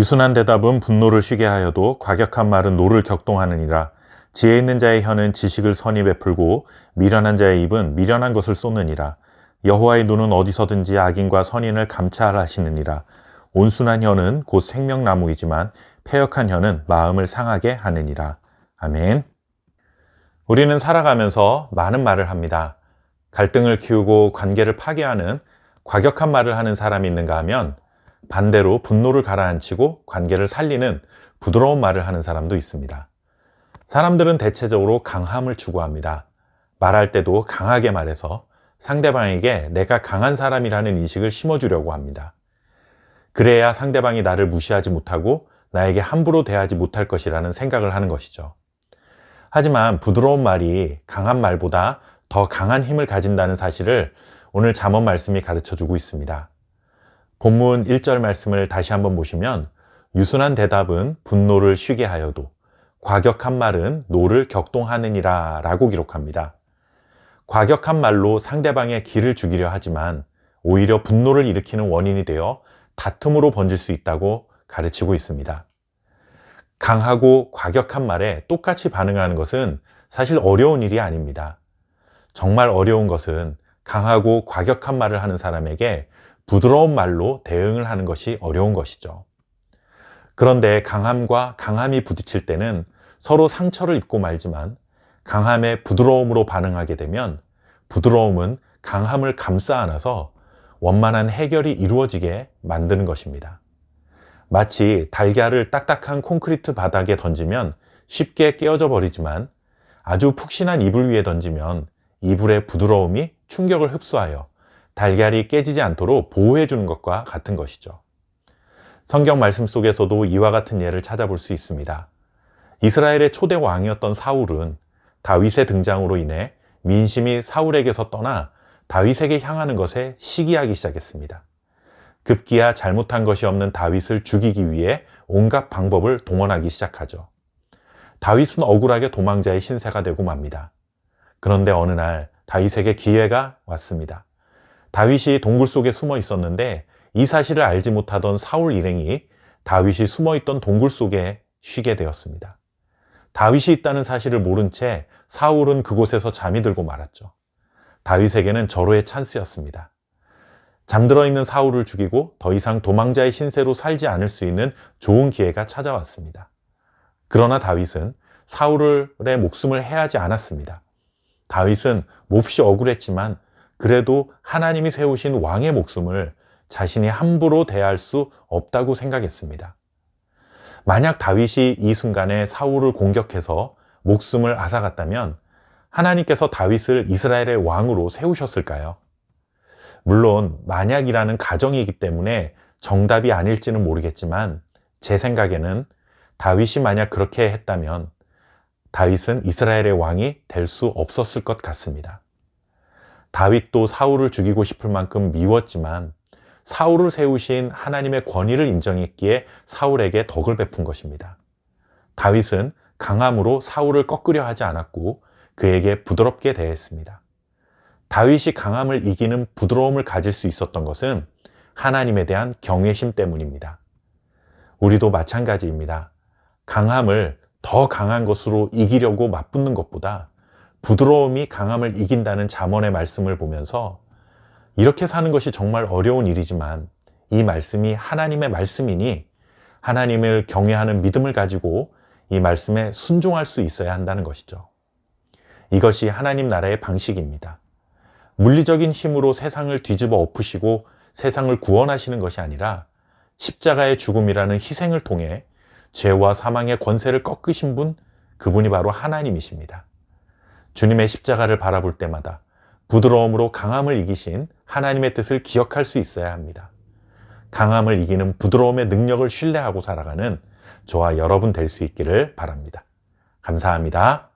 유순한 대답은 분노를 쉬게 하여도 과격한 말은 노를 격동하느니라. 지혜 있는 자의 혀는 지식을 선히 베풀고 미련한 자의 입은 미련한 것을 쏟느니라. 여호와의 눈은 어디서든지 악인과 선인을 감찰하시느니라. 온순한 혀는 곧 생명나무이지만 패역한 혀는 마음을 상하게 하느니라. 아멘. 우리는 살아가면서 많은 말을 합니다. 갈등을 키우고 관계를 파괴하는 과격한 말을 하는 사람이 있는가 하면 반대로 분노를 가라앉히고 관계를 살리는 부드러운 말을 하는 사람도 있습니다. 사람들은 대체적으로 강함을 추구합니다. 말할 때도 강하게 말해서 상대방에게 내가 강한 사람이라는 인식을 심어주려고 합니다. 그래야 상대방이 나를 무시하지 못하고 나에게 함부로 대하지 못할 것이라는 생각을 하는 것이죠. 하지만 부드러운 말이 강한 말보다 더 강한 힘을 가진다는 사실을 오늘 잠언 말씀이 가르쳐 주고 있습니다. 본문 1절 말씀을 다시 한번 보시면 유순한 대답은 분노를 쉬게 하여도 과격한 말은 노를 격동하느니라 라고 기록합니다. 과격한 말로 상대방의 기를 죽이려 하지만 오히려 분노를 일으키는 원인이 되어 다툼으로 번질 수 있다고 가르치고 있습니다. 강하고 과격한 말에 똑같이 반응하는 것은 사실 어려운 일이 아닙니다. 정말 어려운 것은 강하고 과격한 말을 하는 사람에게 부드러운 말로 대응을 하는 것이 어려운 것이죠. 그런데 강함과 강함이 부딪힐 때는 서로 상처를 입고 말지만 강함에 부드러움으로 반응하게 되면 부드러움은 강함을 감싸 안아서 원만한 해결이 이루어지게 만드는 것입니다. 마치 달걀을 딱딱한 콘크리트 바닥에 던지면 쉽게 깨어져 버리지만 아주 푹신한 이불 위에 던지면 이불의 부드러움이 충격을 흡수하여 달걀이 깨지지 않도록 보호해 주는 것과 같은 것이죠. 성경 말씀 속에서도 이와 같은 예를 찾아볼 수 있습니다. 이스라엘의 초대 왕이었던 사울은 다윗의 등장으로 인해 민심이 사울에게서 떠나 다윗에게 향하는 것에 시기하기 시작했습니다. 급기야 잘못한 것이 없는 다윗을 죽이기 위해 온갖 방법을 동원하기 시작하죠. 다윗은 억울하게 도망자의 신세가 되고 맙니다. 그런데 어느 날 다윗에게 기회가 왔습니다. 다윗이 동굴 속에 숨어 있었는데 이 사실을 알지 못하던 사울 일행이 다윗이 숨어 있던 동굴 속에 쉬게 되었습니다. 다윗이 있다는 사실을 모른 채 사울은 그곳에서 잠이 들고 말았죠. 다윗에게는 절호의 찬스였습니다. 잠들어 있는 사울을 죽이고 더 이상 도망자의 신세로 살지 않을 수 있는 좋은 기회가 찾아왔습니다. 그러나 다윗은 사울의 목숨을 해하지 않았습니다. 다윗은 몹시 억울했지만 그래도 하나님이 세우신 왕의 목숨을 자신이 함부로 대할 수 없다고 생각했습니다. 만약 다윗이 이 순간에 사울을 공격해서 목숨을 앗아갔다면 하나님께서 다윗을 이스라엘의 왕으로 세우셨을까요? 물론 만약이라는 가정이기 때문에 정답이 아닐지는 모르겠지만 제 생각에는 다윗이 만약 그렇게 했다면 다윗은 이스라엘의 왕이 될 수 없었을 것 같습니다. 다윗도 사울을 죽이고 싶을 만큼 미웠지만 사울을 세우신 하나님의 권위를 인정했기에 사울에게 덕을 베푼 것입니다. 다윗은 강함으로 사울을 꺾으려 하지 않았고 그에게 부드럽게 대했습니다. 다윗이 강함을 이기는 부드러움을 가질 수 있었던 것은 하나님에 대한 경외심 때문입니다. 우리도 마찬가지입니다. 강함을 더 강한 것으로 이기려고 맞붙는 것보다 부드러움이 강함을 이긴다는 잠언의 말씀을 보면서 이렇게 사는 것이 정말 어려운 일이지만 이 말씀이 하나님의 말씀이니 하나님을 경외하는 믿음을 가지고 이 말씀에 순종할 수 있어야 한다는 것이죠. 이것이 하나님 나라의 방식입니다. 물리적인 힘으로 세상을 뒤집어 엎으시고 세상을 구원하시는 것이 아니라 십자가의 죽음이라는 희생을 통해 죄와 사망의 권세를 꺾으신 분, 그분이 바로 하나님이십니다. 주님의 십자가를 바라볼 때마다 부드러움으로 강함을 이기신 하나님의 뜻을 기억할 수 있어야 합니다. 강함을 이기는 부드러움의 능력을 신뢰하고 살아가는 저와 여러분 될 수 있기를 바랍니다. 감사합니다.